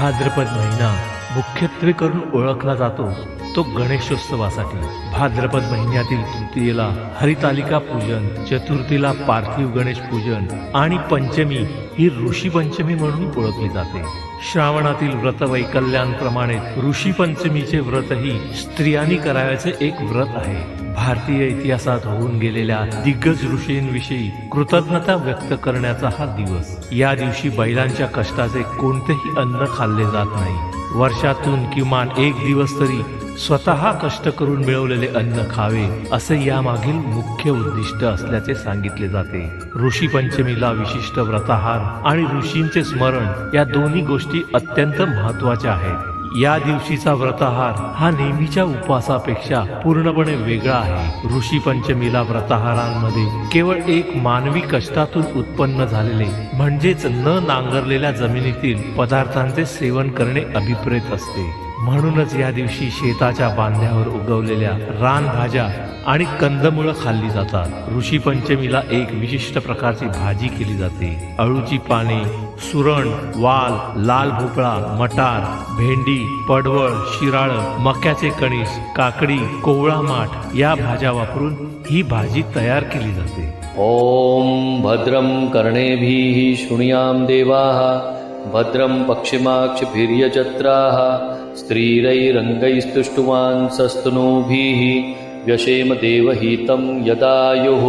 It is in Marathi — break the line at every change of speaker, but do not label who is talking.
भाद्रपद महिना मुख्यत्वे करून ओळखला जातो तो गणेशोत्सवासाठी. भाद्रपद महिन्यातील तृतीयेला हरितालिका पूजन चतुर्थीला पार्थिव गणेश पूजन आणि पंचमी ही ऋषी पंचमी म्हणून ओळखली जाते. श्रावणातील व्रत वैकल्यांप्रमाणे ऋषी पंचमीचे व्रतही स्त्रियांनी करावयाचे एक व्रत आहे. भारतीय इतिहासात होऊन गेलेल्या दिग्गज ऋषींविषयी कृतज्ञता व्यक्त करण्याचा हा दिवस. या दिवशी बैलांच्या कष्टाचे कोणतेही अन्न खाल्ले जात नाही. वर्षातून किमान एक दिवस तरी स्वतः कष्ट करून मिळवलेले अन्न खावे असे यामागील मुख्य उद्दिष्ट असल्याचे सांगितले जाते. ऋषी पंचमीला विशिष्ट व्रताहार आणि ऋषींचे स्मरण या दोन्ही गोष्टी अत्यंत महत्त्वाच्या आहेत. या दिवशीचा व्रताहार हा नेहमीच्या उपवासापेक्षा पूर्णपणे वेगळा आहे. ऋषी पंचमीला व्रताहारांमध्ये केवळ एक मानवी कष्टातून उत्पन्न झालेले म्हणजेच न नांगरलेल्या जमिनीतील पदार्थांचे सेवन करणे अभिप्रेत असते. म्हणूनच या दिवशी शेताच्या बांध्यावर उगवलेल्या रानभाज्या आणि कंदमुळं खाल्ली जातात. ऋषी पंचमीला एक विशिष्ट प्रकारची भाजी केली जाते. अळूची पाने सुरण वाल लाल भोपळा मटार भेंडी पडवळ शिराळ मक्याचे कणीस काकडी कोवळा माठ या भाज्या वापरून ही भाजी तयार केली जाते.
ओम भद्रम कर्णेभी शृणुयां देवा. भद्रं पक्षिमाक्षभिर्यजत्राः स्त्रीरैरङ्गैस्तुष्टुवान् सस्तनूभिः व्यशेम देवहितं यदायुः